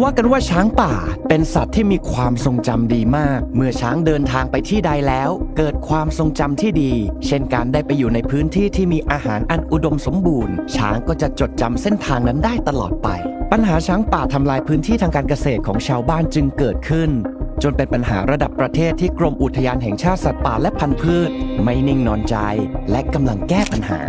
ว่ากันว่าช้างป่าเป็นสัตว์ที่มีความทรงจำดีมาก เมื่อช้างเดินทางไปที่ใดแล้ว เกิดความทรงจำที่ดี เช่นการได้ไปอยู่ในพื้นที่ที่มีอาหารอันอุดมสมบูรณ์ ช้างก็จะจดจำเส้นทางนั้นได้ตลอดไป ปัญหาช้างป่าทำลายพื้นที่ทางการเกษตรของชาวบ้านจึงเกิดขึ้น จนเป็นปัญหาระดับประเทศที่กรมอุทยานแห่งชาติสัตว์ป่าและพันธุ์พืช ไม่นิ่งนอนใจ และกำลังแก้ปัญหา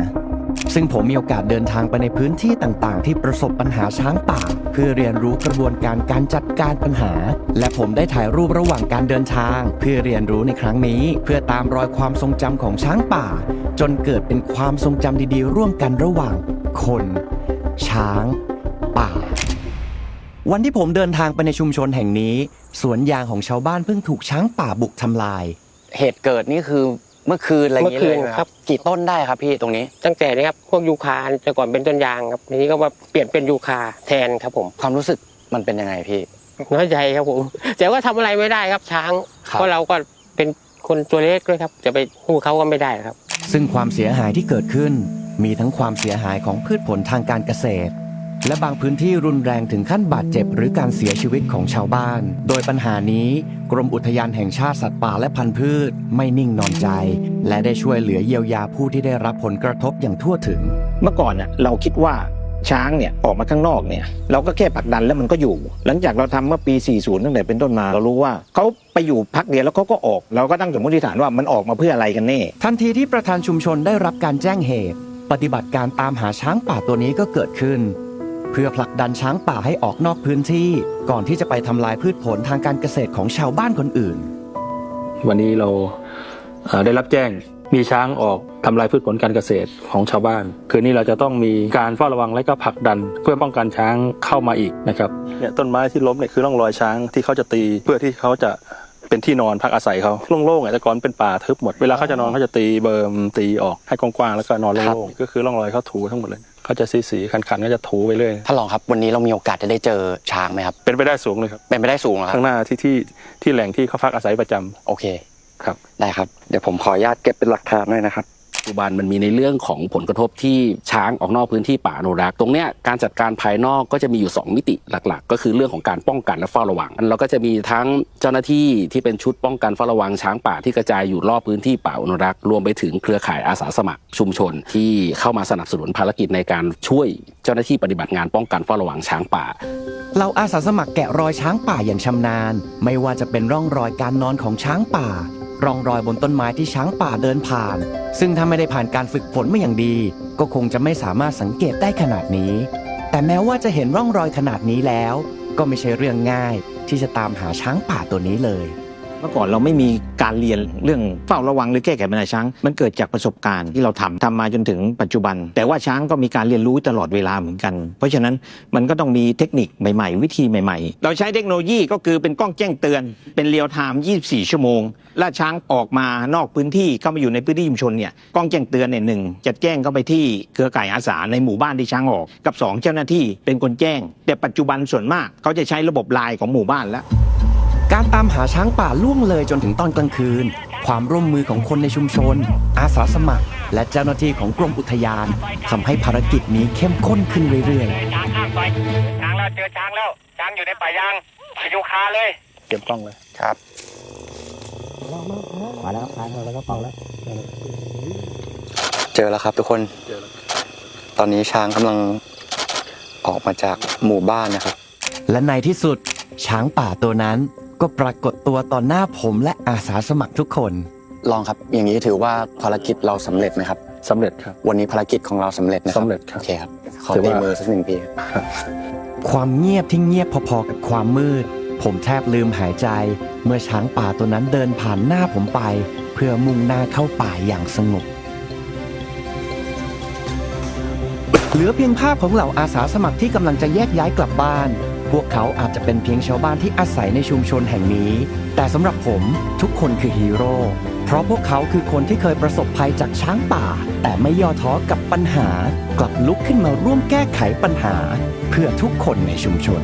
ซึ่งผมมีโอกาสเดินทางไปในพื้นที่ต่างๆ ที่ประสบปัญหาช้างป่า เพื่อเรียนรู้กระบวนการการจัดการปัญหา และผมได้ถ่ายรูประหว่างการเดินทาง เพื่อเรียนรู้ในครั้งนี้ เพื่อตามรอยความทรงจำของช้างป่า จนเกิดเป็นความทรงจำดีๆ ร่วมกันระหว่าง คน ช้าง ป่า วันที่ผมเดินทางไปในชุมชนแห่งนี้ สวนยางของชาวบ้านเพิ่งถูกช้างป่าบุกทำลาย เหตุเกิดนี่คือ เมื่อคืนอะไรอย่างนี้เมื่เลอยคืนไหมครับ กี่ต้นได้ครับพี่ตรงนี้ตั้งแต่นี้ครับพวกยูคาแต่ก่อนเป็นต้นยางครับทีนี้ก็ว่าเปลี่ยนเป็นยูคาแทนครับผมความรู้สึกมันเป็นยังไงพี่ น้อยใจครับผมแต่ว่าทำอะไรไม่ได้ครับช้างครับ เพราะเราก็เป็นคนตัวเล็กด้วยครับ จะไปสู้เขาก็ไม่ได้ครับ ซึ่งความเสียหายที่เกิดขึ้น มีทั้งความเสียหายของพืชผลทางการเกษตร และบางพื้นที่รุนแรงถึงขั้นบาดเจ็บหรือการเสียชีวิตของชาวบ้าน โดยปัญหานี้ กรมอุทยานแห่งชาติสัตว์ป่าและพันธุ์พืช ไม่นิ่งนอนใจ และได้ช่วยเหลือเยียวยาผู้ที่ได้รับผลกระทบอย่างทั่วถึง เมื่อก่อนน่ะเราคิดว่าช้างเนี่ยออกมาข้างนอกเนี่ยเราก็แค่ผลักดันแล้วมันก็อยู่ หลังจากเราทำเมื่อปี 40 ตั้งแต่เป็นต้นมาเรารู้ว่าเขาไปอยู่พักเดียวแล้วเขาก็ออก เราก็ตั้งสมมติฐานว่ามันออกมาเพื่ออะไรกันแน่ ทันทีที่ประธานชุมชนได้รับการแจ้งเหตุ ปฏิบัติการตามหาช้างป่าตัวนี้ก็เกิดขึ้น เพื่อผลักดันช้างป่าให้ออกนอกพื้นที่ ก่อนที่จะไปทำลายพืชผลทางการเกษตรของชาวบ้านคนอื่น วันนี้เราเอ่อได้รับแจ้งมีช้างออกทำลายพืชผลการเกษตรของชาวบ้าน คืนนี้เราจะต้องมีการเฝ้าระวังและก็ผลักดัน เพื่อป้องกันช้างเข้ามาอีกนะครับเนี่ยต้นไม้ที่ล้มเนี่ยคือร่องรอยช้างที่เขาจะตีเพื่อที่เขาจะเป็นที่นอนพักอาศัยเขาโล่งๆอะแต่ก่อนเป็นป่าทึบหมดเวลาเขาจะนอนเขาจะตีเบิร์มตีออกให้กว้างๆแล้วก็นอนครับโล่งๆก็คือร่องรอยเขาถูทั้งหมดเลย เขาจะสีสีๆคันๆก็จะถูไปเรื่อยท่านรองครับวันนี้เรามีโอกาสจะได้เจอช้างไหมครับ เป็นไปได้สูงเลยครับ เป็นไปได้สูงเหรอครัข้าบงหน้าที่ที่ที่แหล่งที่เขาพักอาศัยประจำโอเค ครับ ได้ครับ เดี๋ยวผมขออนุญาตเก็บเป็นหลักฐานหน่อยนะครับปั จจุบันมันมีในเรื่องของผลกระทบที่ช้างออกนอกพื้นที่ป่าอนุรักษ์ตรงเนี้ยการจัดการภายนอกก็จะมีอยู่ 2 มิติหลัก ๆ ก็คือเรื่องของการป้องกันและเฝ้าระวังเราก็จะมีทั้งเจ้าหน้าที่ที่เป็นชุดป้องกันเฝ้าระวังช้างป่าที่กระจายอยู่รอบพื้นที่ป่าอนุรักษ์รวมไปถึงเครือข่ายอาสาสมัครชุมชนที่เข้ามาสนับสนุนภารกิจในการช่วยเจ้าหน้าที่ปฏิบัติงานป้องกันเฝ้าระวังช้างป่าเราอาสาสมัครแกะรอยช้างป่าอย่างชำนาญ ไม่ว่าจะเป็นร่องรอยการนอนของช้างป่า ร่องรอยบนต้นไม้ที่ช้างป่าเดินผ่าน ซึ่งถ้าไม่ได้ผ่านการฝึกฝนมาอย่างดี ก็คงจะไม่สามารถสังเกตได้ขนาดนี้ แต่แม้ว่าจะเห็นร่องรอยขนาดนี้แล้ว ก็ไม่ใช่เรื่องง่ายที่จะตามหาช้างป่าตัวนี้เลย มื่อก่อนเราไม่มีการเรียนเรื่องเฝ้าระวังหรือแก้ไขปัญหาช้าง มันเกิดจากประสบการณ์ที่เราทำทำมาจนถึงปัจจุบัน แต่ว่าช้างก็มีการเรียนรู้ตลอดเวลาเหมือนกัน เพราะฉะนั้นมันก็ต้องมีเทคนิคใหม่ ๆ วิธีใหม่ ๆ เราใช้เทคโนโลยีก็คือเป็นกล้องแจ้งเตือน เป็นเรียลไทม์ 24 ชั่วโมง ล่าช้างออกมานอกพื้นที่เข้ามาอยู่ในพื้นที่ชุมชนเนี่ยกล้องแจ้งเตือนเนี่ยหนึ่งจะแจ้งเข้าไปที่เครือข่ายอาสาในหมู่บ้านที่ช้างออกกับสองเจ้าหน้าที่เป็นคนแจ้ง แต่ปัจจุบันส่วนมากเขาจะใช้ระบบไลน์ของหมู่บ้านแล้ว การตามหาช้างป่าล่วงเลยจนถึงตอนกลางคืน ความร่วมมือของคนในชุมชน อาสาสมัคร และเจ้าหน้าที่ของกรมอุทยานทำให้ภารกิจนี้เข้มข้นขึ้นเรื่อยๆช้างข้ามไปช้างแล้วเจอช้างแล้วช้างอยู่ในป่ายางไปดูคาเลยเก็บกล้องเลยครับมาแล้วมาแล้วก็เป่าแล้วเจอแล้วครับทุกคนเจอแล้วตอนนี้ช้างกำลังออกมาจากหมู่บ้านนะครับ และในที่สุด ช้างป่าตัวนั้น ก็ปรากฏตัวต่อหน้าผมและอาสาสมัครทุกคน ลองครับ อย่างนี้ถือว่าภารกิจเราสำเร็จไหมครับ สำเร็จครับ วันนี้ภารกิจของเราสำเร็จนะครับสำเร็จครับ โอเคครับ ขอถือตีว่า มือสักหนึ่งทีครับความเงียบที่เงียบพอๆกับความมืด ผมแทบลืมหายใจ เมื่อช้างป่าตัวนั้นเดินผ่านหน้าผมไป เพื่อมุ่งหน้าเข้าป่าอย่างสงบ เหลือเพียงภาพของเหล่าอาสาสมัครที่กำลังจะแยกย้ายกลับบ้าน พวกเขาอาจจะเป็นเพียงชาวบ้านที่อาศัยในชุมชนแห่งนี้ แต่สำหรับผมทุกคนคือฮีโร่เพราะพวกเขาคือคนที่เคยประสบภัยจากช้างป่า แต่ไม่ย่อท้อกับปัญหา กลับลุกขึ้นมาร่วมแก้ไขปัญหา เพื่อทุกคนในชุมชน